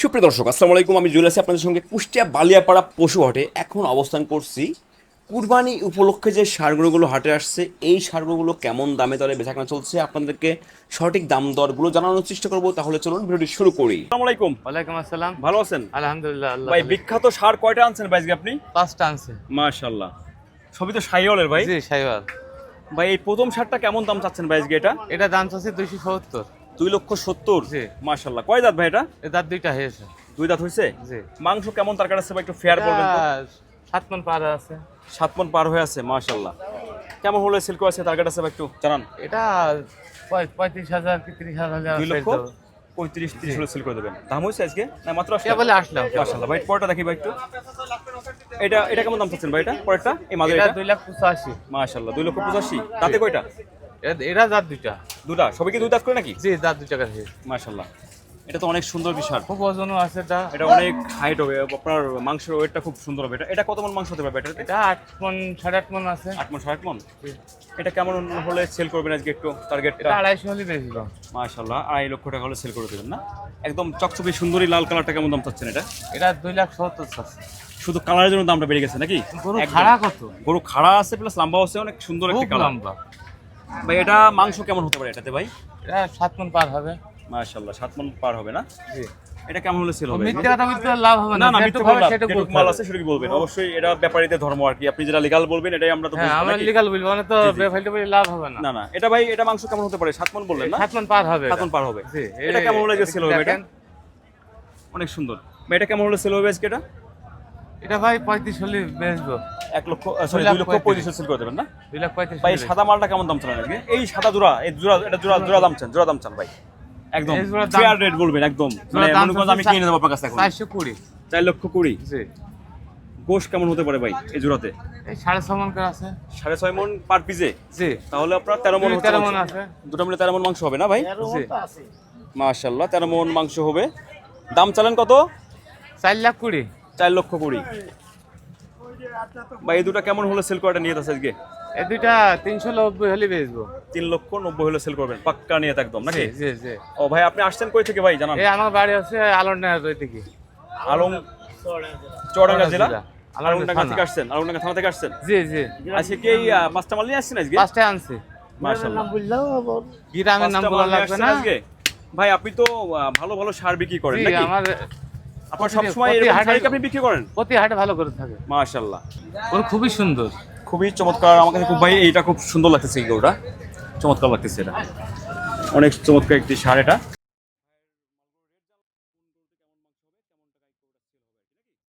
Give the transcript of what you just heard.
সুপ্রিয় দর্শক আসসালামু আলাইকুম। আমি জুয়েল আছি আপনাদের সঙ্গে কুষ্টিয়া বালিয়াপাড়া পশু হাটে। এখন অবস্থান করছি কুরবানি উপলক্ষে যে সারগুলোগুলো হাটে আসছে এই সারগুলো কেমন দামে দরে বেচাকেনা চলছে আপনাদেরকে সঠিক দাম দরগুলো জানানোর চেষ্টা করব। তাহলে চলুন ভিডিওটি শুরু করি। আসসালামু আলাইকুম। ওয়ালাইকুম আসসালাম। ভালো আছেন? আলহামদুলিল্লাহ ভাই বিখ্যাত সার কয়টা আনছেন ভাই আজকে আপনি? পাঁচটা আনছে। মাশাআল্লাহ। সবই তো সাইওয়ালের ভাই। জি সাইওয়াল। ভাই এই প্রথম সারটা কেমন দাম চাচ্ছেন ভাই আজকে এটা? এটা দাম চাচ্ছে দুইশো সত্তর। দুই লক্ষ সত্তর। জি। মাশাআল্লাহ। কয় দাঁত ভাই এটা? দাঁত দুইটা হয়েছে। দুই দাঁত হয়েছে? মাংস কেমন? তার কাছে একটু ফেয়ার এটা সাত মন পার আছে। সাত মন পার হয়ে আছে মাশাল্লাহ কেমন হলে সিল্ক আছে? আছে একটু জানান। এটা পঁয়ত্রিশ হাজার কি ত্রিশ হাজার দুই লক্ষ পঁয়ত্রিশ তিরিশ হলে সেল করে দেবেন। দাম হয়েছে আজকে? না মাত্র বলে আসলাম। ভাই পরেরটা দেখি ভাই একটু। এটা এটা কেমন দাম চাচ্ছেন ভাই এটা? পরেরটা এই এটা এটা? দুই লাখ পঁচাশি। মাশাল্লাহ দুই লক্ষ পঁচাশি। তাতে কয়টা? এটা দাঁত দুইটা। দুটা? সবাই কি দুই দাঁত করে নাকি? জি দাঁত দুইটা কাছে মাশাল্লাহ এটা তো অনেক সুন্দর বিষয় খুব ওজনও আছে এটা। এটা অনেক হাইট হবে। আপনার মাংসের ওয়েটটা খুব সুন্দর হবে। এটা এটা কত মন মাংস হতে পারবে এটা এটা আট মন সাড়ে আট মন আছে। আট মন সাত মন? এটা কেমন হলে সেল করবেন আজকে একটু টার্গেটটা আড়াইশো হলে বেচবো মাশাল্লাহ আড়াই লক্ষ টাকা হলে সেল করে দেবেন না? একদম চকচকে সুন্দরী লাল কালারটা কেমন দাম চাচ্ছেন এটা? এটা দুই লাখ সত্তর চাচ্ছে। শুধু কালারের জন্য দামটা বেড়ে গেছে নাকি? গরু খাড়া কত? গরু খাড়া আছে প্লাস লম্বা আছে অনেক সুন্দর একটা কালার লম্বা। ভাই এটা মাংস কেমন হতে পারে এটাতে ভাই? এটা সাত মন পার হবে। মাশাল্লাহ সাত মন পার হবে না? জি। এটা কেমন হলে সেল হবে? মিথ্যে কথা বলতে লাভ হবে না। না মিথ্যে সেটুকু যেটুকু বলতে মাল আছে সেটা কি বলবেন। অবশ্যই এটা ব্যাপারীতে ধর্ম আর কি। আপনি যেটা লিগাল বলবেন এটাই আমরা তো হ্যাঁ আমরা? লিগাল বলব না তো। বেফাইলটা বলে লাভ হবে না। না না এটা ভাই এটা মাংস কেমন হতে পারে? সাত মন বললেন না? সাত মন পার হবে সাত মন পার হবে। জি এটা কেমন হলে সেল হবে এটা? অনেক সুন্দর। ভাই এটা কেমন হলে সেল হবে আজকে এটা? এটা ভাই পঁয়ত্রিশ হলে বেচবো। এক লক্ষ সরি দুই লক্ষ পঁয়ত্রিশ। সেল করে দেবেন না? দুই লাখ পঁয়ত্রিশ ভাই সাদা মালটা কেমন দাম চালান আজকে? এই সাদা জোড়া এই জোড়া এটা জোড়া জোড়া দাম চান জোড়া দাম চান ভাই। একদম ফেয়ার রেট বলবেন একদম। মানে মনে করেন আমি কিনে নেব আপনার কাছে এখন চারশো কুড়ি। চার লক্ষ কুড়ি? জি। গোশ কেমন হতে পারে ভাই এই জোড়াতে? এই সাড়ে ছ মন করে আছে। সাড়ে ছয় মন পার পিসে জি। তাহলে আপনার তেরো মন তেরো। মন আছে। দুটো মিলে তেরো মন মাংস হবে না ভাই? জি মাশাল্লাহ তেরো মন মাংস হবে। দাম চালেন কত? চার লাখ কুড়ি। চার লক্ষ কুড়ি। ভাই এই দুটো কেমন হলে সেল করাটা নিয়ে আছে আজকে? এই দুইটা তিনশো নব্বই হলে বেচবো। তিন লক্ষ নব্বই হলে সেল করবেন। পাক্কা নিয়ে একদম নাকি? জি জি জি। ও ভাই আপনি আসছেন কই থেকে ভাই জানান। এই আমার বাড়ি হচ্ছে আলোনার ওই আলম চুয়াডাঙ্গা জেলা। আলমডাঙ্গা থেকে আসছেন? আলমডাঙ্গা থানা থেকে আসছেন? জি জি। আজকে কি পাঁচটা মাল নিয়ে আসছেন আজকে? পাঁচটায় আনছি। মাশাআল্লাহ। গ্রামের নাম বলা লাগবে না? আজকে? ভাই আপনি তো ভালো ভালো সার বিক্রি করেন নাকি? আমার আপনার সবসময় এই এরকম শাড়ি আপনি বিক্রি করেন? প্রতি হাটে ভালো করে থাকে। মাশাআল্লাহ। ওর খুবই সুন্দর। খুবই চমৎকার। আমার কাছে খুব ভাই এইটা খুব সুন্দর লাগতেছে এই গরুটা। চমৎকার লাগতেছে এটা। অনেক চমৎকার একটি সার এটা।